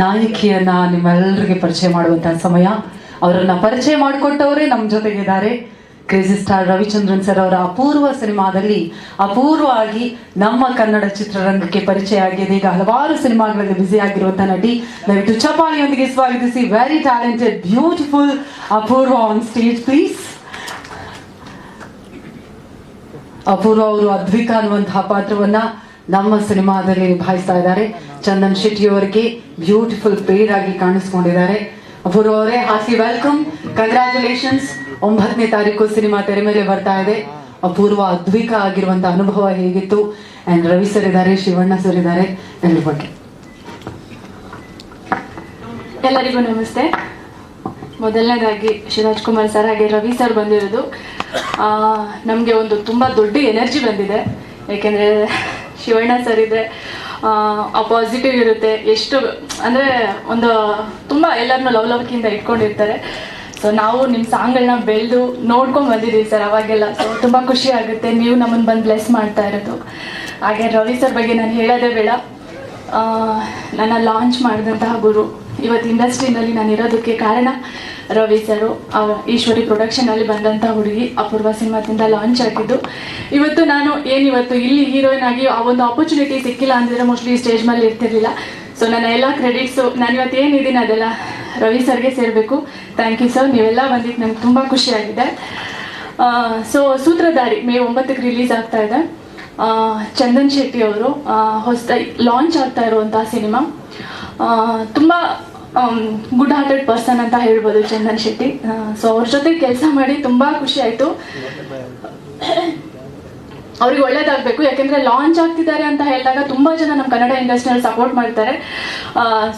ನಾಯಕಿಯನ್ನ ನಿಮ್ಮೆಲ್ಲರಿಗೆ ಪರಿಚಯ ಮಾಡುವಂತಹ ಸಮಯ. ಅವರನ್ನ ಪರಿಚಯ ಮಾಡಿಕೊಟ್ಟವರೇ ನಮ್ಮ ಜೊತೆಗಿದ್ದಾರೆ. ಕ್ರೇಜಿ ಸ್ಟಾರ್ ರವಿಚಂದ್ರನ್ ಸರ್ ಅವರ ಅಪೂರ್ವ ಸಿನಿಮಾದಲ್ಲಿ ಅಪೂರ್ವವಾಗಿ ನಮ್ಮ ಕನ್ನಡ ಚಿತ್ರರಂಗಕ್ಕೆ ಪರಿಚಯ ಆಗಿದೆ. ಈಗ ಹಲವಾರು ಸಿನಿಮಾಗಳಲ್ಲಿ ಬ್ಯುಸಿ ಆಗಿರುವಂತಹ ನಟಿ ದಯವಿಟ್ಟು ಚಪಾಳಿಯೊಂದಿಗೆ ಸ್ವಾಗತಿಸಿ. Very talented beautiful Apoorva on stage please Apoorva ಅವರು ಅದ್ವಿಕ ಅನ್ನುವಂತಹ ಪಾತ್ರವನ್ನ ನಮ್ಮ ಸಿನಿಮಾದಲ್ಲಿ ನಿಭಾಯಿಸ್ತಾ ಇದ್ದಾರೆ. ಚಂದನ್ ಶೆಟ್ಟಿ ಅವರಿಗೆ ಬ್ಯೂಟಿಫುಲ್ ಪೇರ್ ಆಗಿ ಕಾಣಿಸ್ಕೊಂಡಿದ್ದಾರೆ. ಅಪೂರ್ವ ಅವರೇ ಹಾಸಿ ವೆಲ್ಕಮ್ ಕಂಗ್ರ್ಯಾಚುಲೇಷನ್ಸ್ ಒಂಬತ್ತನೇ ತಾರೀಕು ಸಿನಿಮಾ ತೆರೆ ಮೇಲೆ ಬರ್ತಾ ಇದೆ. ಅಪೂರ್ವ, ಅದ್ವಿಕ ಆಗಿರುವಂತಹ ಅನುಭವ ಹೇಗಿತ್ತು? ಅಂಡ್ ರವಿ ಸರ್ ಇದ್ದಾರೆ, ಶಿವಣ್ಣ ಸರ್ ಇದ್ದಾರೆ. ಎಲ್ಲರಿಗೂ ನಮಸ್ತೆ. ಮೊದಲನೇದಾಗಿ ಶಿವರಾಜ್ ಕುಮಾರ್ ಸರ್ ಹಾಗೆ ರವಿ ಸರ್ ಬಂದಿರೋದು. ನಮಗೆ ಒಂದು ತುಂಬ ದೊಡ್ಡ ಎನರ್ಜಿ ಬಂದಿದೆ. ಏಕೆಂದರೆ ಶಿವಣ್ಣ ಸರ್ ಇದ್ರೆ ಆ ಪಾಸಿಟಿವ್ ಇರುತ್ತೆ. ಎಷ್ಟು, ಅಂದರೆ ಒಂದು ತುಂಬ ಎಲ್ಲರನ್ನೂ ಲವಲವಿಕೆಯಿಂದ ಇಟ್ಕೊಂಡಿರ್ತಾರೆ. ಸೊ ನಾವು ನಿಮ್ಮ ಸಾಂಗ್ಗಳನ್ನ ಬೆಳೆದು ನೋಡ್ಕೊಂಡು ಬಂದಿದ್ದೀವಿ ಸರ್ ಅವಾಗೆಲ್ಲ. ಸೊ ತುಂಬ ಖುಷಿ ಆಗುತ್ತೆ. ನೀವು ನಮ್ಮನ್ನು ಬಂದು ಬ್ಲೆಸ್ ಮಾಡ್ತಾ ಇರೋದು. ಹಾಗೆ ರವಿ ಸರ್ ಬಗ್ಗೆ ನಾನು ಹೇಳೋದೇ ಬೇಡ. ನನ್ನ ಲಾಂಚ್ ಮಾಡಿದಂತಹ ಗುರು. ಇವತ್ತು ಇಂಡಸ್ಟ್ರಿನಲ್ಲಿ ನಾನು ಇರೋದಕ್ಕೆ ಕಾರಣ ರವಿ ಸರು ಈಶ್ವರಿ ಪ್ರೊಡಕ್ಷನಲ್ಲಿ ಬಂದಂಥ ಹುಡುಗಿ ಅಪೂರ್ವ ಸಿನಿಮಾದಿಂದ ಲಾಂಚ್ ಆಗಿದ್ದು, ಇವತ್ತು ನಾನು ಏನಿವತ್ತು ಇಲ್ಲಿ ಹೀರೋಯಿನ್ ಆಗಿ ಆ ಒಂದು ಆಪರ್ಚುನಿಟಿ ಸಿಕ್ಕಿಲ್ಲ ಅಂದಿದ್ರೆ ಮೋಸ್ಟ್ಲಿ ಸ್ಟೇಜ್ ಮೇಲೆ ಇರ್ತಿರ್ಲಿಲ್ಲ. ಸೊ ನನ್ನ ಎಲ್ಲ ಕ್ರೆಡಿಟ್ಸು ನಾನು ಇವತ್ತು ಏನಿದ್ದೀನಿ ಅದೆಲ್ಲ ರವಿ ಸರ್ಗೆ ಸೇರಬೇಕು. ಥ್ಯಾಂಕ್ ಯು ಸರ್ ನೀವೆಲ್ಲ ಬಂದಿದ್ದು ನಂಗೆ ತುಂಬ ಖುಷಿಯಾಗಿದೆ ಸೊ ಸೂತ್ರಧಾರಿ ಮೇ ಒಂಬತ್ತಕ್ಕೆ ರಿಲೀಸ್ ಆಗ್ತಾ ಇದೆ. ಚಂದನ್ ಶೆಟ್ಟಿ ಅವರು ಹೊಸದಾಗಿ ಲಾಂಚ್ ಆಗ್ತಾ ಇರುವಂತಹ ಸಿನಿಮಾ. ತುಂಬ ಗುಡ್ ಹಾರ್ಟೆಡ್ ಪರ್ಸನ್ ಅಂತ ಹೇಳ್ಬೋದು ಚಂದನ್ ಶೆಟ್ಟಿ. ಸೊ ಅವ್ರ ಜೊತೆ ಕೆಲಸ ಮಾಡಿ ತುಂಬ ಖುಷಿ ಆಯಿತು. ಅವ್ರಿಗೆ ಒಳ್ಳೇದಾಗಬೇಕು, ಯಾಕೆಂದ್ರೆ ಲಾಂಚ್ ಆಗ್ತಿದ್ದಾರೆ ಅಂತ ಹೇಳಿದಾಗ ತುಂಬಾ ಜನ ನಮ್ಮ ಕನ್ನಡ ಇಂಡಸ್ಟ್ರಿಯಲ್ಲಿ ಸಪೋರ್ಟ್ ಮಾಡ್ತಾರೆ.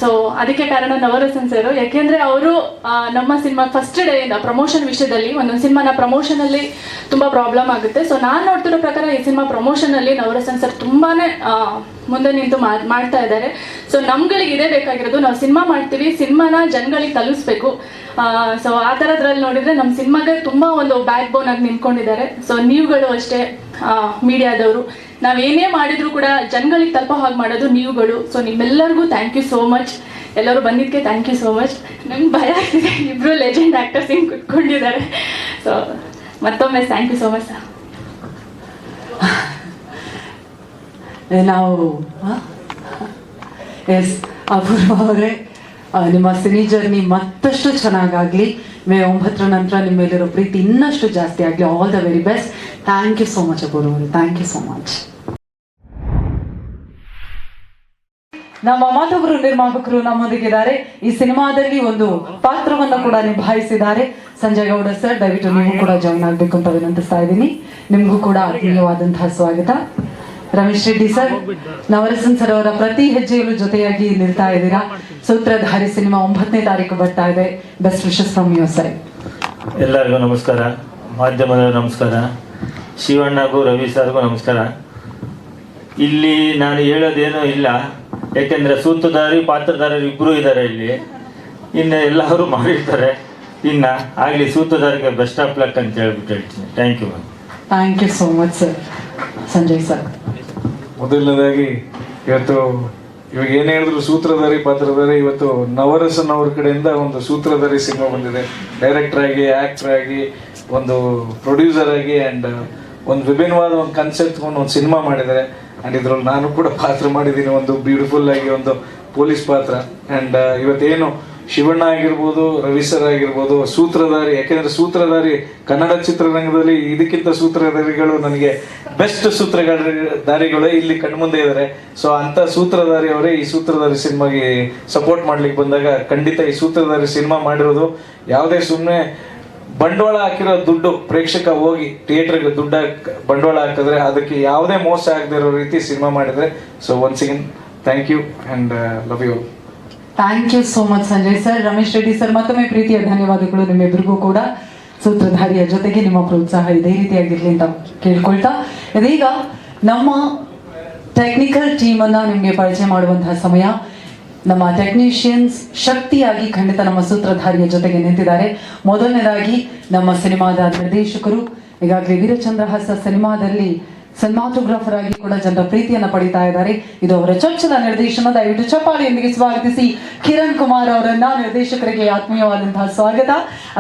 ಸೊ ಅದಕ್ಕೆ ಕಾರಣ ನವರಸನ್ ಸರ್ ಯಾಕೆಂದ್ರೆ ಅವರು ನಮ್ಮ ಸಿನಿಮಾ ಫಸ್ಟ್ ಡೇ ಇಂದ ಪ್ರಮೋಷನ್ ವಿಷಯದಲ್ಲಿ ಒಂದೊಂದು ಸಿನಿಮಾನ ಪ್ರಮೋಷನ್ ಅಲ್ಲಿ ತುಂಬಾ ಪ್ರಾಬ್ಲಮ್ ಆಗುತ್ತೆ. ಸೊ ನಾನು ನೋಡ್ತಿರೋ ಪ್ರಕಾರ ಈ ಸಿನಿಮಾ ಪ್ರಮೋಷನ್ ಅಲ್ಲಿ ನವರಸನ್ ಸರ್ ತುಂಬಾನೇ ಮುಂದೆ ನಿಂತು ಮಾಡ್- ಮಾಡ್ತಾ ಇದ್ದಾರೆ. ಸೊ ನಮ್ಗಳಿಗೆ ಇದೇ ಬೇಕಾಗಿರೋದು, ನಾವು ಸಿನಿಮಾ ಮಾಡ್ತೀವಿ, ಸಿನಿಮಾನ ಜನಗಳಿಗೆ ತಲುಪಿಸ್ಬೇಕು ಸೊ ಆ ಥರದ್ರಲ್ಲಿ ನೋಡಿದ್ರೆ ನಮ್ಮ ಸಿನಿಮಾಗೆ ತುಂಬ ಒಂದು ಬ್ಯಾಕ್ ಬೋನ್ ಆಗಿ ನಿಂತ್ಕೊಂಡಿದ್ದಾರೆ. ಸೊ ನೀವುಗಳು ಅಷ್ಟೇ ಮೀಡಿಯಾದವರು. ನಾವು ಏನೇ ಮಾಡಿದ್ರು ಕೂಡ ಜನಗಳಿಗೆ ತಲುಪೋ ಹಾಗೆ ಮಾಡೋದು ನೀವುಗಳು. ಸೊ ನಿಮ್ಮೆಲ್ಲರಿಗೂ ಥ್ಯಾಂಕ್ ಯು ಸೋ ಮಚ್ ಎಲ್ಲರೂ ಬಂದಿದ್ದಕ್ಕೆ ಥ್ಯಾಂಕ್ ಯು ಸೋ ಮಚ್ ನಂಗೆ ಭಯ ಆಗ್ತಿದೆ ಇಬ್ಬರು ಲೆಜೆಂಡ್ ಆ್ಯಕ್ಟರ್ಸ್ ಹಿಂಗೆ ಕುತ್ಕೊಂಡಿದ್ದಾರೆ. ಸೊ ಮತ್ತೊಮ್ಮೆ thank you so much sir ನಾವು ಎಸ್, ಅಪೂರ್ವ ಅವರೇ. ನಿಮ್ಮ ಸಿನಿ ಜರ್ನಿ ಮತ್ತಷ್ಟು ಚೆನ್ನಾಗಾಗ್ಲಿ. ಮೇ ಒಂಬತ್ತರ ನಂತರ ನಿಮ್ಮ ಮೇಲಿರೋ ಪ್ರೀತಿ ಇನ್ನಷ್ಟು ಜಾಸ್ತಿ ಆಗಲಿ. All the very best thank you so much Apoorva ಅವರು. ಥ್ಯಾಂಕ್ ಯು ಸೋ ಮಚ್ ನಮ್ಮ ಮತ್ತೊಬ್ಬರು ನಿರ್ಮಾಪಕರು ನಮ್ಮೊಂದಿಗಿದ್ದಾರೆ. ಈ ಸಿನಿಮಾದಲ್ಲಿ ಒಂದು ಪಾತ್ರವನ್ನ ಕೂಡ ನಿಭಾಯಿಸಿದ್ದಾರೆ. ಸಂಜಯ್ ಗೌಡ ಸರ್, ದಯವಿಟ್ಟು ನೀವು ಕೂಡ ಜಾಯಿನ್ ಆಗ್ಬೇಕು ಅಂತ ವಿನಂತಿಸ್ತಾ ಇದ್ದೀನಿ. ನಿಮಗೂ ಕೂಡ ಆತ್ಮೀಯವಾದಂತಹ ಸ್ವಾಗತ. ರಮೇಶ್ ರೆಡ್ಡಿ ಸರ್ ನವರಸನ್ ಸರ್ ಅವರ ಪ್ರತಿ ಹೆಜ್ಜೆಯಲ್ಲೂ ಜೊತೆಯಾಗಿ ನಿಲ್ತಾ ಇದ್ದೀರಾ? ಸೂತ್ರಧಾರಿ ಸಿನಿಮಾ ಒಂಬತ್ತನೇ ತಾರೀಕು ಬರ್ತಾ ಇದೆ. Best wishes from you sir ಎಲ್ಲರಿಗೂ ನಮಸ್ಕಾರ. ಮಾಧ್ಯಮದವರು ನಮಸ್ಕಾರ. ಶಿವಣ್ಣಗೂ ರವಿ ಸರ್ಗೂ ನಮಸ್ಕಾರ. ಇಲ್ಲಿ ನಾನು ಹೇಳೋದೇನೂ ಇಲ್ಲ. ಯಾಕೆಂದರೆ ಸೂತ್ರಧಾರಿ ಪಾತ್ರಧಾರರು ಇಬ್ಬರು ಇದ್ದಾರೆ ಇಲ್ಲಿ. ಇನ್ನು ಎಲ್ಲರೂ ಮಾಡಿರ್ತಾರೆ. ಇನ್ನು ಆಗಲಿ ಸೂತ್ರಧಾರಿಗೆ ಬೆಸ್ಟ್ ಆಫ್ ಲಕ್ ಅಂತ ಹೇಳ್ಬಿಟ್ಟು ಹೇಳ್ತೀನಿ. Thank you ma'am thank you so much sir Sanjay sir ಮೊದಲನೇದಾಗಿ ಇವತ್ತು ಇವಾಗ ಏನೇ ಹೇಳಿದ್ರು ಸೂತ್ರಧಾರಿ, ಪಾತ್ರಧಾರಿ, ಇವತ್ತು ನವರಸನ್ ಅವ್ರ ಕಡೆಯಿಂದ ಒಂದು ಸೂತ್ರಧಾರಿ ಸಿನಿಮಾ ಬಂದಿದೆ. ಡೈರೆಕ್ಟರ್ ಆಗಿ ಆಕ್ಟರ್ ಆಗಿ, ಒಂದು ಪ್ರೊಡ್ಯೂಸರ್ ಆಗಿ ಅಂಡ್ ಒಂದು ವಿಭಿನ್ನವಾದ ಒಂದು ಕನ್ಸೆಪ್ಟ್ ತಗೊಂಡು ಒಂದು ಸಿನಿಮಾ ಮಾಡಿದ್ದಾರೆ. ಅಂಡ್ ಇದ್ರಲ್ಲಿ ನಾನು ಕೂಡ ಪಾತ್ರ ಮಾಡಿದ್ದೀನಿ, ಒಂದು ಬ್ಯೂಟಿಫುಲ್ ಆಗಿ ಒಂದು ಪೊಲೀಸ್ ಪಾತ್ರ. ಅಂಡ್ ಇವತ್ತೇನು ಶಿವಣ್ಣ ಆಗಿರ್ಬೋದು ರವಿ ಸರ್ ಆಗಿರ್ಬೋದು, ಸೂತ್ರಧಾರಿ, ಯಾಕೆಂದ್ರೆ ಸೂತ್ರಧಾರಿ ಕನ್ನಡ ಚಿತ್ರರಂಗದಲ್ಲಿ ಇದಕ್ಕಿಂತ ಸೂತ್ರಧಾರಿಗಳು ನನಗೆ ಬೆಸ್ಟ್ ಸೂತ್ರಧಾರಿಗಳು ಇಲ್ಲಿ ಕಣ್ಮುಂದೆ ಇದ್ದಾರೆ ಸೊ ಅಂತ ಸೂತ್ರಧಾರಿ ಅವರೇ ಈ ಸೂತ್ರಧಾರಿ ಸಿನಿಮಾಗೆ ಸಪೋರ್ಟ್ ಮಾಡ್ಲಿಕ್ಕೆ ಬಂದಾಗ ಖಂಡಿತ ಈ ಸೂತ್ರಧಾರಿ ಸಿನಿಮಾ ಮಾಡಿರೋದು ಯಾವುದೇ ಸುಮ್ಮನೆ ಬಂಡವಾಳ ಹಾಕಿರೋ ದುಡ್ಡು ಪ್ರೇಕ್ಷಕ ಹೋಗಿ ಥಿಯೇಟರ್ಗೆ ದುಡ್ಡು ದುಡ್ಡ ಬಂಡವಾಳ ಹಾಕಿದ್ರೆ ಅದಕ್ಕೆ ಯಾವುದೇ ಮೋಸ ಆಗದಿರೋ ರೀತಿ ಸಿನಿಮಾ ಮಾಡಿದ್ರೆ. So once again thank you and love you thank you so much Sanjay sir Ramesh Reddy sir ಮತ್ತೊಮ್ಮೆ ಪ್ರೀತಿಯ ಧನ್ಯವಾದಗಳು ನಿಮ್ಮಿಬ್ಬರಿಗೂ ಕೂಡ. ಸೂತ್ರಧಾರಿಯ ಜೊತೆಗೆ ನಿಮ್ಮ ಪ್ರೋತ್ಸಾಹ ಇದೇ ರೀತಿಯಾಗಿರಲಿ ಅಂತ ಕೇಳ್ಕೊಳ್ತಾ. ಇದೀಗ ನಮ್ಮ ಟೆಕ್ನಿಕಲ್ ಟೀಮನ್ನ ನಿಮಗೆ ಪರಿಚಯ ಮಾಡುವಂತಹ ಸಮಯ. ನಮ್ಮ ಟೆಕ್ನಿಷಿಯನ್ಸ್ ಶಕ್ತಿಯಾಗಿ ಖಂಡಿತ ನಮ್ಮ ಸೂತ್ರಧಾರಿಯ ಜೊತೆಗೆ ನಿಂತಿದ್ದಾರೆ. ಮೊದಲನೇದಾಗಿ ನಮ್ಮ ಸಿನಿಮಾದ ನಿರ್ದೇಶಕರು, ಈಗಾಗಲೇ ವೀರಚಂದ್ರಹಾಸ ಸಿನಿಮಾದಲ್ಲಿ ಸಿನಿಮಾಟೋಗ್ರಾಫರ್ ಆಗಿ ಕೂಡ ಜನರ ಪ್ರೀತಿಯನ್ನು ಪಡಿತಾ ಇದ್ದಾರೆ. ಇದು ಅವರ ಚೊಚ್ಚಲ ನಿರ್ದೇಶನ. ದಯವಿಟ್ಟು ಚಪ್ಪಾಳಿಯೊಂದಿಗೆ ಸ್ವಾಗತಿಸಿ. ಕಿರಣ್ ಕುಮಾರ್ ಅವರನ್ನ ನಿರ್ದೇಶಕರಿಗೆ ಆತ್ಮೀಯವಾದಂತಹ ಸ್ವಾಗತ.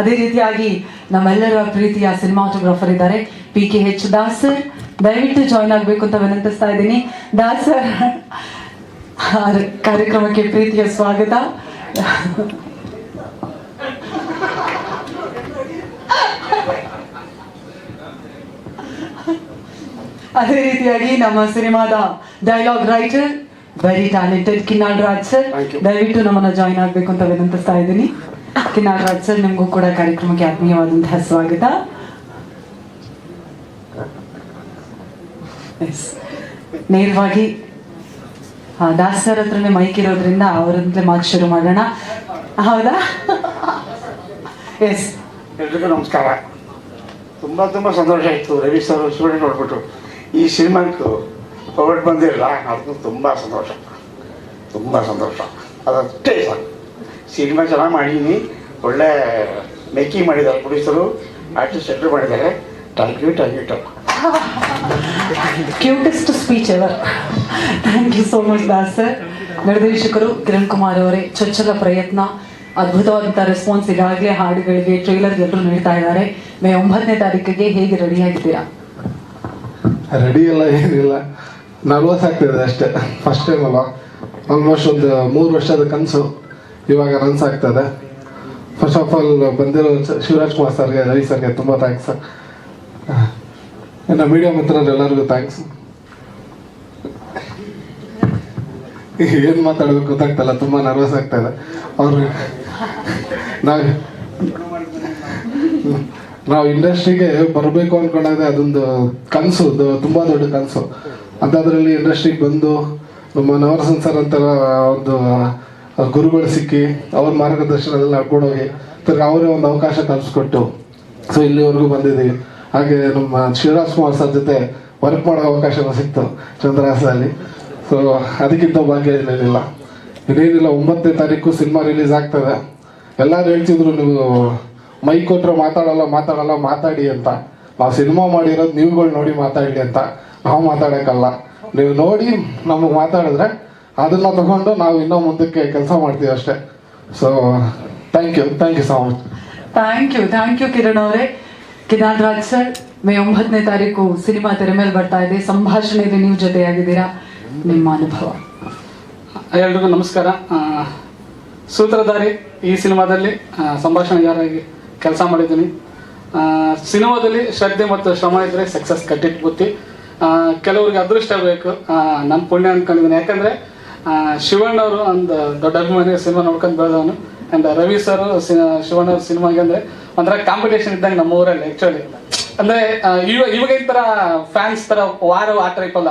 ಅದೇ ರೀತಿಯಾಗಿ ನಮ್ಮೆಲ್ಲರ ಪ್ರೀತಿಯ ಸಿನಿಮಾಟೋಗ್ರಾಫರ್ ಇದ್ದಾರೆ. ಪಿ ಕೆ ಎಚ್ ದಾಸ್ ದಯವಿಟ್ಟು ಜಾಯ್ನ್ ಆಗಬೇಕು ಅಂತ ವಿನಂತಿಸ್ತಾ ಇದ್ದೀನಿ. ದಾಸ್ ಕಾರ್ಯಕ್ರಮಕ್ಕೆ ಪ್ರೀತಿಯ ಸ್ವಾಗತ. ಅದೇ ರೀತಿಯಾಗಿ ನಮ್ಮ ಸಿನಿಮಾದ dialogue writer very talented Kinnal Raj sir ದಯವಿಟ್ಟು ನಮ್ಮನ್ನ ಜಾಯಿನ್ ಆಗ್ಬೇಕು ಅಂತ ವಿನಂತಿಸ್ತಾ ಇದ್ದೀನಿ. ಕಿನ್ನಾಳ್ ರಾಜ್ ಸರ್ ನಿಮಗೂ ಕೂಡ ಕಾರ್ಯಕ್ರಮಕ್ಕೆ ಆತ್ಮೀಯವಾದಂತಹ ಸ್ವಾಗತ. ನೇರವಾಗಿ ದಾಸ್ ಸರ್ ಹತ್ರನೇ ಮೈಕ್ ಇರೋದ್ರಿಂದ ಅವರಿಂದಲೇ ಮಾತು ಶುರು ಮಾಡೋಣ. ಹೌದಾ? ಎಸ್ ಎಲ್ರಿಗೂ ನಮಸ್ಕಾರ. ತುಂಬಾ ತುಂಬಾ ಸಂತೋಷ ಆಯ್ತು ರವಿ ಸರ್ ಸ್ಟೂಡೆಂಟ್ ನೋಡ್ಬಿಟ್ಟು. ಈ ಸಿನಿಮಾಕ್ಕೂ ಹೊರಟು ಬಂದಿರಲ್ಲ ಅದು ತುಂಬ ಸಂತೋಷ. ತುಂಬ ಸಂತೋಷ. ಅದಷ್ಟೇ ಸಾಕು. ಸಿನಿಮಾ ಚೆನ್ನಾಗಿ ಮಾಡೀನಿ. ಒಳ್ಳೆ ಮೇಕಿಂಗ್ ಮಾಡಿದ್ದಾರೆ ಪೊಲೀಸರು. ಆರ್ಟಿಸ್ಟ್ ಎಂಟ್ರಿ ಮಾಡಿದ್ದಾರೆ. Thank you thank you thank cutest speech ever thank you so much Das sir ನಿರ್ದೇಶಕರು ಕಿರಣ್ ಕುಮಾರ್ ಅವರೇ, ಚೊಚ್ಚಲ ಪ್ರಯತ್ನ ಅದ್ಭುತವಾದಂಥ ರೆಸ್ಪಾನ್ಸ್ ಈಗಾಗಲೇ ಹಾಡುಗಳಿಗೆ ಟ್ರೈಲರ್ ಎಲ್ಲರೂ ನೀಡ್ತಾ ಇದ್ದಾರೆ. ಮೇ ಒಂಬತ್ತನೇ ತಾರೀಕಿಗೆ ಹೇಗೆ ರೆಡಿ ಆಗಿದ್ದೀರಾ? ರೆಡಿ ಎಲ್ಲ ಏನಿಲ್ಲ. ನರ್ವಸ್ ಆಗ್ತಿದೆ ಅಷ್ಟೇ ಫಸ್ಟ್ ಟೈಮ್ ಅಲ್ವಾ? ಆಲ್ಮೋಸ್ಟ್ ಒಂದು ಮೂರು ವರ್ಷದ ಕನಸು ಇವಾಗ ರನ್ಸ್ ಆಗ್ತದೆ. ಫಸ್ಟ್ ಆಫ್ ಆಲ್ ಬಂದಿರೋ ಶಿವರಾಜ್ ಕುಮಾರ್ ಸರ್ಗೆ, ರವಿ ಸರ್ಗೆ ತುಂಬ ಥ್ಯಾಂಕ್ಸ್ ಇನ್ನು ಮೀಡಿಯಾ ಎಲ್ಲರಿಗೂ ಥ್ಯಾಂಕ್ಸ್ ಏನು ಮಾತಾಡಬೇಕು ಗೊತ್ತಾಗ್ತಲ್ಲ, ತುಂಬ ನರ್ವಸ್ ಆಗ್ತಾಯಿದೆ ಅವರು ನಾವು ನಾವು ಇಂಡಸ್ಟ್ರಿಗೆ ಬರಬೇಕು ಅನ್ಕೊಂಡಾಗ ಅದೊಂದು ಕನಸು ತುಂಬಾ ದೊಡ್ಡ ಕನಸು. ಅಂಥದ್ರಲ್ಲಿ ಇಂಡಸ್ಟ್ರಿಗೆ ಬಂದು ನಮ್ಮ ನವರಸನ್ ಸರ್ ಅಂತ ಒಂದು ಗುರುಗಳು ಸಿಕ್ಕಿ ಅವ್ರ ಮಾರ್ಗದರ್ಶನದಲ್ಲಿ ನಡ್ಕೊಂಡೋಗಿ ತಿರ್ಗಿ ಅವರೇ ಒಂದು ಅವಕಾಶ ಕಲ್ಸ್ಕೊಟ್ಟು ಸೊ ಇಲ್ಲಿವರೆಗೂ ಬಂದಿದ್ದೀವಿ. ಹಾಗೆ ನಮ್ಮ ಶಿವರಾಜ್ ಕುಮಾರ್ ಸರ್ ಜೊತೆ ವರ್ಕ್ ಮಾಡೋ ಅವಕಾಶ ಸಿಕ್ತು ಚಂದ್ರಹಾಸದಲ್ಲಿ. ಸೊ ಅದಕ್ಕಿಂತ ಭಾಗ್ಯ ಏನೇನಿಲ್ಲ ಇನ್ನೇನಿಲ್ಲ, ಒಂಬತ್ತನೇ ತಾರೀಕು ಸಿನಿಮಾ ರಿಲೀಸ್ ಆಗ್ತದೆ. ಎಲ್ಲರೂ ಹೇಳ್ತಿದ್ರು ನೀವು ಮೈಕ್ ಕೊಟ್ರೆ ಮಾತಾಡಲ್ಲ ಮಾತಾಡಲ್ಲ ಮಾತಾಡಿ ಅಂತ. ನಾವು ಸಿನಿಮಾ ಮಾಡಿರೋದು ನೀವುಗಳು ನೋಡಿ ಮಾತಾಡಿ ಅಂತ. ನಾವು ಮಾತಾಡೋಕ್ಕಲ್ಲ. ನೀವು ನೋಡಿ ನಮಗೆ ಮಾತಾಡಿದ್ರೆ ಅದನ್ನ ತಗೊಂಡು ನಾವು ಇನ್ನೂ ಮುಂದಕ್ಕೆ ಕೆಲಸ ಮಾಡ್ತೀವಿ ಅಷ್ಟೇ. So thank you thank you so much thank you thank you Kiran ಅವರೇ. ಕಿರಣ್ ರಾಜ್ ಸರ್ ಮೇ ಒಂಬತ್ತನೇ ತಾರೀಕು ಸಿನಿಮಾ ತೆರೆ ಮೇಲೆ ಬರ್ತಾ ಇದೆ. ಸಂಭಾಷಣೆಯಲ್ಲಿ ನೀವು ಜೊತೆಯಾಗಿದ್ದೀರಾ? ನಿಮ್ಮ ಅನುಭವ. ಎಲ್ರಿಗೂ ನಮಸ್ಕಾರ. ಸೂತ್ರಧಾರಿ ಈ ಸಿನಿಮಾದಲ್ಲಿ ಸಂಭಾಷಣೆಗಾರಾಗಿ ಕೆಲಸ ಮಾಡಿದ್ದೀನಿ. ಸಿನಿಮಾದಲ್ಲಿ ಶ್ರದ್ಧೆ ಮತ್ತು ಶ್ರಮ ಇದ್ದರೆ ಸಕ್ಸಸ್ ಕಟ್ಟಿಟ್ಟು ಬುತ್ತಿ. ಕೆಲವ್ರಿಗೆ ಅದೃಷ್ಟ ಬೇಕು. ನನ್ನ ಪುಣ್ಯ ಅಂದ್ಕೊಂಡಿದ್ದೀನಿ ಯಾಕಂದರೆ ಶಿವಣ್ಣವರು ಒಂದು ದೊಡ್ಡ ಅಭಿಮಾನಿ ಸಿನಿಮಾ ನೋಡ್ಕೊಂಡು ಬೆಳೆದವನು. ಆ್ಯಂಡ್ ರವಿ ಸರ್ ಶಿವಣ್ಣವ್ರ ಸಿನಿಮಾಗೆ ಅಂದರೆ ಒಂಥರ ಕಾಂಪಿಟೇಷನ್ ಇದ್ದಂಗೆ ನಮ್ಮ ಊರಲ್ಲಿ ಆ್ಯಕ್ಚುಲಿ ಅಂದರೆ ಇವಾಗ ಈ ಥರ ಫ್ಯಾನ್ಸ್ ಥರ ವಾರ ಆ ಟೈಪ್ ಅಲ್ಲ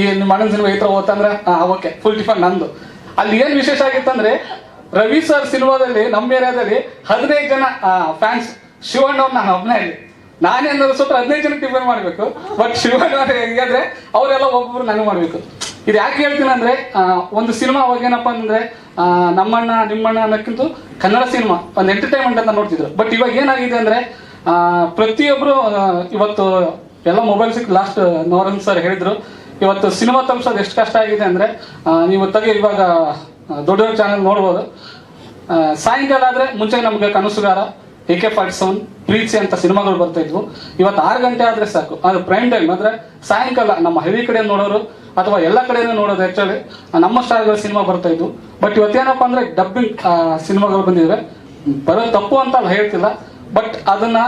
ಈ ನಿಮ್ಮ ಅಣ್ಣನ ಸಿನಿಮಾ ಈ ಥರ ಓದ್ತಂದ್ರೆ ಓಕೆ ಫುಲ್ ಟಿಫನ್ ನಂದು. ಅಲ್ಲಿ ಏನು ವಿಶೇಷ ಆಗಿತ್ತಂದ್ರೆ ರವಿ ಸರ್ ಸಿಲ್ವಾದಲ್ಲಿ ನಮ್ಮ ಏರಿಯಾದಲ್ಲಿ ಹದಿನೈದು ಜನ ಫ್ಯಾನ್ಸ್ ಶಿವಣ್ಣ ನಾನು ಒಬ್ಬನೇ ನಾನೇ ಸ್ವಲ್ಪ ಹದಿನೈದು ಜನ ಟಿಫನ್ ಮಾಡಬೇಕು. ಬಟ್ ಶಿವಣ್ಣ ಹೆಂಗಾದ್ರೆ ಅವರೆಲ್ಲ ಒಬ್ಬೊಬ್ರು ನನಗೆ ಮಾಡಬೇಕು. ಇದು ಯಾಕೆ ಹೇಳ್ತೀನಿ ಅಂದ್ರೆ ಒಂದು ಸಿನಿಮಾ ಅವಾಗ ಏನಪ್ಪ ಅಂದ್ರೆ ನಮ್ಮಣ್ಣ, ನಿಮ್ಮಣ್ಣ ಅನ್ನೋಕ್ಕಿಂತ ಕನ್ನಡ ಸಿನಿಮಾ, ಒಂದು ಎಂಟರ್ಟೈನ್ಮೆಂಟ್ ಅಂತ ನೋಡ್ತಿದ್ರು. ಬಟ್ ಇವಾಗ ಏನಾಗಿದೆ ಅಂದ್ರೆ ಪ್ರತಿಯೊಬ್ರು ಇವತ್ತು ಎಲ್ಲ ಮೊಬೈಲ್ ಸಿಕ್ ಲಾಸ್ಟ್ ನವರನ್ ಸರ್ ಹೇಳಿದ್ರು, ಇವತ್ತು ಸಿನಿಮಾ ತಲುಪಿಸೋದು ಎಷ್ಟು ಕಷ್ಟ ಆಗಿದೆ ಅಂದ್ರೆ ನೀವು ತೆಗೆ ಇವಾಗ ದೊಡ್ಡ ಚಾನೆಲ್ ನೋಡ್ಬೋದು. ಸಾಯಂಕಾಲ ಆದ್ರೆ ಮುಂಚೆ ನಮಗೆ Kanasugaara A K forty seven ಪ್ರೀತಿ ಅಂತ ಸಿನಿಮಾಗಳು ಬರ್ತಾ ಇದ್ವು. ಇವತ್ತು ಆರು ಗಂಟೆ ಆದ್ರೆ ಸಾಕು. ಅದು ಪ್ರೈಮ್ ಟೈಮ್ ಅಂದ್ರೆ ಸಾಯಂಕಾಲ ನಮ್ಮ ಹಳ್ಳಿ ಕಡೆ ನೋಡೋರು ಅಥವಾ ಎಲ್ಲ ಕಡೆನೂ ನೋಡೋದು ಆ್ಯಕ್ಚುಲಿ ನಮ್ಮ ಸ್ಟಾರ್ಗಳ ಸಿನಿಮಾ ಬರ್ತಾ ಇದ್ವು. ಬಟ್ ಇವತ್ತೇನಪ್ಪ ಅಂದ್ರೆ ಡಬ್ಬಿಂಗ್ ಸಿನಿಮಾಗಳು ಬಂದಿವೆ ಬರೋದು ತಪ್ಪು ಅಂತ ಹೇಳ್ತಿಲ್ಲ. ಬಟ್ ಅದನ್ನ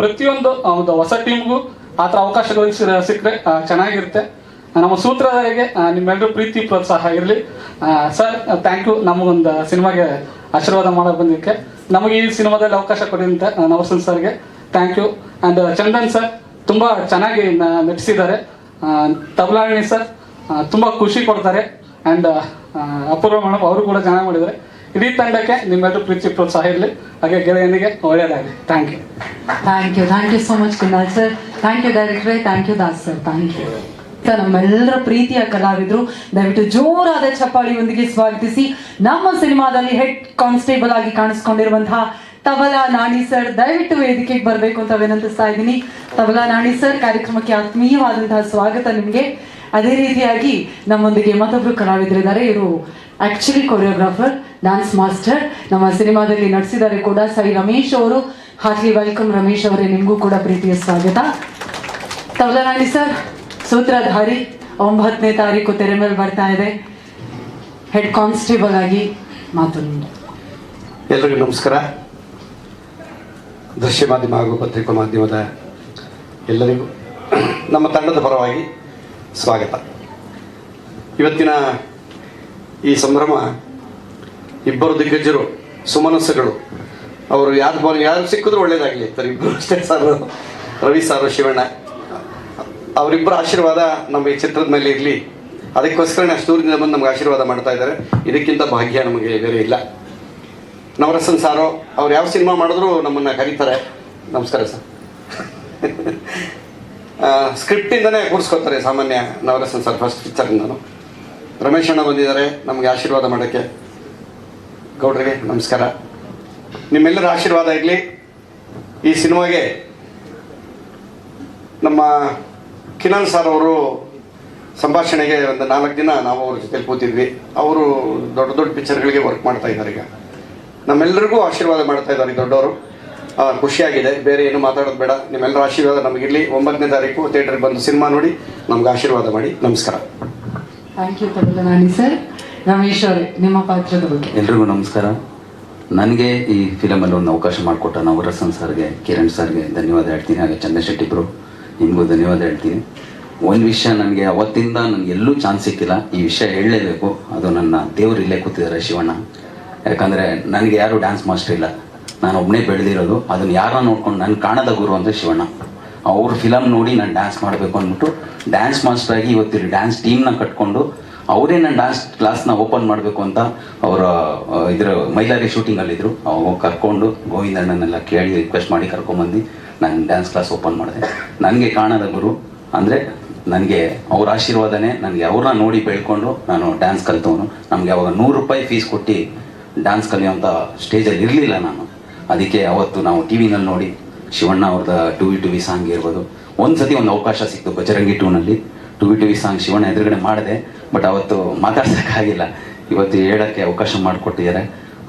ಪ್ರತಿಯೊಂದು ಒಂದು ಹೊಸ ಟೀಮ್ಗೂ ಆ ಥರ ಅವಕಾಶಗಳು ಸಿಕ್ಕರೆ ಚೆನ್ನಾಗಿರುತ್ತೆ. ನಮ್ಮ ಸೂತ್ರಧಾರಿಗೆ ನಿಮ್ಮೆಲ್ಲರೂ ಪ್ರೀತಿ, ಪ್ರೋತ್ಸಾಹ ಇರಲಿ. ಸರ್ ಥ್ಯಾಂಕ್ ಯು ನಮಗೊಂದು ಸಿನಿಮಾಗೆ ಆಶೀರ್ವಾದ ಮಾಡೋಕೆ ಬಂದಿದ್ದಕ್ಕೆ. ನಮಗೆ ಈ ಸಿನಿಮಾದಲ್ಲಿ ಅವಕಾಶ ಕೊಡಿದಂತ ನವಸನ್ ಸರ್ಗೆ thank you and Chandan sir, ತುಂಬ ಚೆನ್ನಾಗಿ ನಟಿಸಿದ್ದಾರೆ. ತಬಲಾಣಿ ಸರ್ ತುಂಬ ಖುಷಿ ಕೊಡ್ತಾರೆ. ಆ್ಯಂಡ್ ಅಪೂರ್ವ ಮೇಡಮ್ ಅವರು ಕೂಡ ಚೆನ್ನಾಗಿ ಮಾಡಿದ್ದಾರೆ. ಇಡೀ ತಂಡಕ್ಕೆ ನಿಮ್ಮೆಲ್ಲರೂ ಪ್ರೀತಿ, ಪ್ರೋತ್ಸಾಹ ಇರಲಿ. ಹಾಗೆ ಗೆಳೆಯನಿಗೆ ಒಳ್ಳೆಯದಾಗಲಿ. Thank you thank you thank you so much Kunal sir thank you ಡೈರೆಕ್ಟ್ರೇ thank you Das sir thank you ನಮ್ಮೆಲ್ಲರ ಪ್ರೀತಿಯ ಕಲಾವಿದರು. ದಯವಿಟ್ಟು ಜೋರಾದ ಚಪ್ಪಾಳಿಯೊಂದಿಗೆ ಸ್ವಾಗತಿಸಿ. ನಮ್ಮ ಸಿನಿಮಾದಲ್ಲಿ ಹೆಡ್ ಕಾನ್ಸ್ಟೇಬಲ್ ಆಗಿ ಕಾಣಿಸ್ಕೊಂಡಿರುವಂತಹ ತಬಲಾ ನಾಣಿ ಸರ್, ದಯವಿಟ್ಟು ವೇದಿಕೆಗೆ ಬರಬೇಕು ಅಂತ ವಿನಂತಿಸ್ತಾ ಇದ್ದೀನಿ. ತಬಲಾ ನಾಣಿ ಸರ್, ಕಾರ್ಯಕ್ರಮಕ್ಕೆ ಆತ್ಮೀಯವಾದಂತಹ ಸ್ವಾಗತ ನಿಮಗೆ. ಅದೇ ರೀತಿಯಾಗಿ ನಮ್ಮೊಂದಿಗೆ ಮತ್ತೊಬ್ರು ಕಲಾವಿದರಿದ್ದಾರೆ. ಇವರು ಆಕ್ಚುಲಿ ಕೊರಿಯೋಗ್ರಾಫರ್ ಡಾನ್ಸ್ ಮಾಸ್ಟರ್ ನಮ್ಮ ಸಿನಿಮಾದಲ್ಲಿ ನಡೆಸಿದ್ದಾರೆ ಕೂಡ ಸೈ ರಮೇಶ್ ಅವರು. ಹಾರ್ಟ್ಲಿ ವೆಲ್ಕಮ್ ರಮೇಶ್ ಅವರೇ, ನಿಮಗೂ ಕೂಡ ಪ್ರೀತಿಯ ಸ್ವಾಗತ. ತಬಲಾ ನಾಣಿ ಸರ್ ಸೂತ್ರಧಾರಿ ಒಂಬತ್ತನೇ ತಾರೀಕು ತೆರೆ ಮೇಲೆ ಬರ್ತಾ ಇದೆ. ಹೆಡ್ ಕಾನ್ಸ್ಟೇಬಲ್ ಆಗಿ ಮಾತು ನಿಮ್ದು. ಎಲ್ರಿಗೂ ನಮಸ್ಕಾರ. ದೃಶ್ಯ ಮಾಧ್ಯಮ ಹಾಗೂ ಪತ್ರಿಕಾ ಮಾಧ್ಯಮದ ಎಲ್ಲರಿಗೂ ನಮ್ಮ ತಂಡದ ಪರವಾಗಿ ಸ್ವಾಗತ. ಇವತ್ತಿನ ಈ ಸಂಭ್ರಮ ಇಬ್ಬರು ದಿಗ್ಗಜರು ಸುಮನಸ್ಸುಗಳು. ಅವರು ಯಾರು ಯಾರು ಸಿಕ್ಕಿದ್ರು ಒಳ್ಳೇದಾಗಲಿ. ಇಬ್ಬರು ಅಷ್ಟೇ ಸರ್ ರವಿ ಸಾರು, ಶಿವಣ್ಣ. ಅವರಿಬ್ಬರ ಆಶೀರ್ವಾದ ನಮ್ಮ ಈ ಚಿತ್ರದ ಮೇಲೆ ಇರಲಿ. ಅದಕ್ಕೋಸ್ಕರ ಅಷ್ಟು ಬಂದು ನಮ್ಗೆ ಆಶೀರ್ವಾದ ಮಾಡ್ತಾ ಇದ್ದಾರೆ. ಇದಕ್ಕಿಂತ ಭಾಗ್ಯ ನಮಗೆ ಬೇರೆ ಇಲ್ಲ. ನವರಸನ್ ಸಾರು, ಅವ್ರು ಯಾವ ಸಿನಿಮಾ ಮಾಡಿದ್ರು ನಮ್ಮನ್ನು ಕರೀತಾರೆ. ನಮಸ್ಕಾರ ಸರ್. ಸ್ಕ್ರಿಪ್ಟಿಂದನೇ ಕೂರಿಸ್ಕೊತಾರೆ ಸಾಮಾನ್ಯ ನವರಸನ್ ಸರ್ ಫಸ್ಟ್ ಪಿಕ್ಚರಿಂದನು ರಮೇಶ್ ಅಣ್ಣ ಬಂದಿದ್ದಾರೆ, ನಮಗೆ ಆಶೀರ್ವಾದ ಮಾಡೋಕ್ಕೆ. ಗೌಡ್ರಿಗೆ ನಮಸ್ಕಾರ. ನಿಮ್ಮೆಲ್ಲರ ಆಶೀರ್ವಾದ ಇರಲಿ. ಈ ಸಿನಿಮಾಗೆ ನಮ್ಮ ಕಿರಣ್ ಸರ್ ಅವರು ಸಂಭಾಷಣೆಗೆ ಒಂದು ನಾಲ್ಕು ದಿನ ನಾವು ಅವ್ರ ಜೊತೆ ಕೂತಿದ್ವಿ. ಅವರು ದೊಡ್ಡ ದೊಡ್ಡ ಪಿಕ್ಚರ್ಗಳಿಗೆ ವರ್ಕ್ ಮಾಡ್ತಾ ಇದ್ದಾರೆ ಈಗ. ನಮ್ಮೆಲ್ಲರಿಗೂ ಆಶೀರ್ವಾದ ಮಾಡ್ತಾ ಇದ್ದಾರೆ ಈ ದೊಡ್ಡವರು. ಆ, ಖುಷಿಯಾಗಿದೆ. ಬೇರೆ ಏನು ಮಾತಾಡೋದು ಬೇಡ. ನಿಮ್ಮೆಲ್ಲರ ಆಶೀರ್ವಾದ ನಮಗಿರಲಿ. ಒಂಬತ್ತನೇ ತಾರೀಕು ಥಿಯೇಟರ್ಗೆ ಬಂದು ಸಿನಿಮಾ ನೋಡಿ ನಮ್ಗೆ ಆಶೀರ್ವಾದ ಮಾಡಿ. ನಮಸ್ಕಾರ. ಥ್ಯಾಂಕ್ ಯು ತಮಿಳುನಾಡಿ ಸರ್. ರಮೇಶ್ ಅವರೇ ನಿಮ್ಮ ಪಾತ್ರದ ಬಗ್ಗೆ. ಎಲ್ರಿಗೂ ನಮಸ್ಕಾರ. ನನಗೆ ಈ ಫಿಲಮಲ್ಲಿ ಒಂದು ಅವಕಾಶ ಮಾಡಿಕೊಟ್ಟ ನವರಸನ್ ಸರ್ಗೆ ಕಿರಣ್ ಸರ್ಗೆ ಧನ್ಯವಾದ ಹೇಳ್ತೀನಿ. ಹಾಗೆ ಚಂದ್ರಶೆಟ್ಟಿ ಇಬ್ಬರು ನಿಮಗೂ ಧನ್ಯವಾದ ಹೇಳ್ತೀನಿ. ಒಂದು ವಿಷಯ ನನಗೆ ಅವತ್ತಿಂದ ನನಗೆ ಎಲ್ಲೂ ಚಾನ್ಸ್ ಸಿಕ್ಕಿಲ್ಲ. ಈ ವಿಷಯ ಹೇಳಲೇಬೇಕು. ಅದು ನನ್ನ ದೇವರು ಇಲ್ಲೇ ಕೂತಿದ್ದಾರೆ ಶಿವಣ್ಣ. ಯಾಕಂದರೆ ನನಗೆ ಯಾರು ಡ್ಯಾನ್ಸ್ ಮಾಸ್ಟರ್ ಇಲ್ಲ. ನಾನು ಒಬ್ಬನೇ ಬೆಳೆದಿರೋದು. ಅದನ್ನು ಯಾರನ್ನ ನೋಡ್ಕೊಂಡು ನನ್ನ ಕಾಣದ ಗುರು ಅಂದರೆ ಶಿವಣ್ಣ. ಅವ್ರ ಫಿಲಮ್ ನೋಡಿ ನಾನು ಡ್ಯಾನ್ಸ್ ಮಾಡಬೇಕು ಅಂದ್ಬಿಟ್ಟು ಡ್ಯಾನ್ಸ್ ಮಾಸ್ಟರ್ ಆಗಿ ಇವತ್ತು ಡ್ಯಾನ್ಸ್ ಟೀಮ್ನ ಕಟ್ಕೊಂಡು ಅವರೇ ನನ್ನ ಡ್ಯಾನ್ಸ್ ಕ್ಲಾಸ್ನ ಓಪನ್ ಮಾಡಬೇಕು ಅಂತ ಅವರ ಇದರ ಮೈಲಾರಿ ಶೂಟಿಂಗಲ್ಲಿದ್ದರು ಅವಾಗ ಕರ್ಕೊಂಡು ಗೋವಿಂದಣ್ಣನೆಲ್ಲ ಕೇಳಿ ರಿಕ್ವೆಸ್ಟ್ ಮಾಡಿ ಕರ್ಕೊಂಬಂದು ನಾನು ಡ್ಯಾನ್ಸ್ ಕ್ಲಾಸ್ ಓಪನ್ ಮಾಡಿದೆ. ನನಗೆ ಕಾಣದ ಗುರು ಅಂದರೆ ನನಗೆ ಅವ್ರ ಆಶೀರ್ವಾದನೇ ನನಗೆ ಅವ್ರನ್ನ ನೋಡಿ ಬೆಳ್ಕೊಂಡು ನಾನು ಡ್ಯಾನ್ಸ್ ಕಲಿತವನು. ನಮಗೆ ಅವಾಗ ನೂರು ರೂಪಾಯಿ ಫೀಸ್ ಕೊಟ್ಟು ಡ್ಯಾನ್ಸ್ ಕಲಿಯೋಂಥ ಸ್ಟೇಜಲ್ಲಿ ಇರಲಿಲ್ಲ ನಾನು. ಅದಕ್ಕೆ ಅವತ್ತು ನಾವು ಟಿ ವಿನಲ್ಲಿ ನೋಡಿ ಶಿವಣ್ಣ ಅವ್ರದ two V two V song ಇರ್ಬೋದು. ಒಂದು ಸತಿ ಒಂದು ಅವಕಾಶ ಸಿಕ್ತು Bajarangi ಟೂನಲ್ಲಿ two V two V song Shivanna ಎದುರುಗಡೆ ಮಾಡಿದೆ ಬಟ್ ಅವತ್ತು ಮಾತಾಡ್ಸೋಕ್ಕಾಗಿಲ್ಲ ಇವತ್ತು ಹೇಳೋಕ್ಕೆ ಅವಕಾಶ ಮಾಡಿಕೊಟ್ಟಿದ್ದಾರೆ.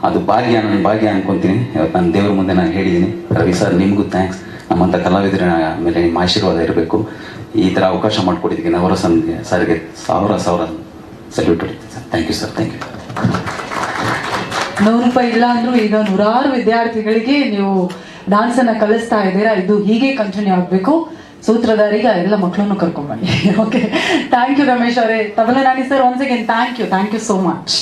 ಅದು ಭಾಗ್ಯ ನನ್ನ ಭಾಗ್ಯ ಅನ್ಕೊತೀನಿ. ಇವತ್ತು ನಾನು ದೇವ್ರ ಮುಂದೆ ನಾನು ಹೇಳಿದ್ದೀನಿ. ರವಿ ಸರ್, ನಿಮಗೂ ಥ್ಯಾಂಕ್ಸ್ ನಮ್ಮಂಥ ಕಲಾವಿದರ ಮೇಲೆ ನಿಮ್ಮ ಆಶೀರ್ವಾದ ಇರಬೇಕು. ಈ ಥರ ಅವಕಾಶ ಮಾಡಿಕೊಟ್ಟಿದ್ದಕ್ಕೆ ಸಂಘ ಸರ್ಗೆ ಸಾವಿರ ಸಾವಿರ salute sir. Thank you sir thank you ನೂರು ರೂಪಾಯಿ ಇಲ್ಲ ಅಂದ್ರು ಈಗ ನೂರಾರು ವಿದ್ಯಾರ್ಥಿಗಳಿಗೆ ನೀವು ಡಾನ್ಸ್ ಅನ್ನ ಕಲಿಸ್ತಾ ಇದ್ದೀರಾ, ಇದು ಹೀಗೆ ಕಂಟಿನ್ಯೂ ಆಗಬೇಕು. ಸೂತ್ರಧಾರಿಗೆ ಎಲ್ಲ ಮಕ್ಕಳನ್ನು ಕರ್ಕೊಂಡ್ಬನ್ನಿ ಓಕೆ ಥ್ಯಾಂಕ್ ಯು ರಮೇಶ್ ಅವರೇ. Tabla Nani sir once again thank you thank you so much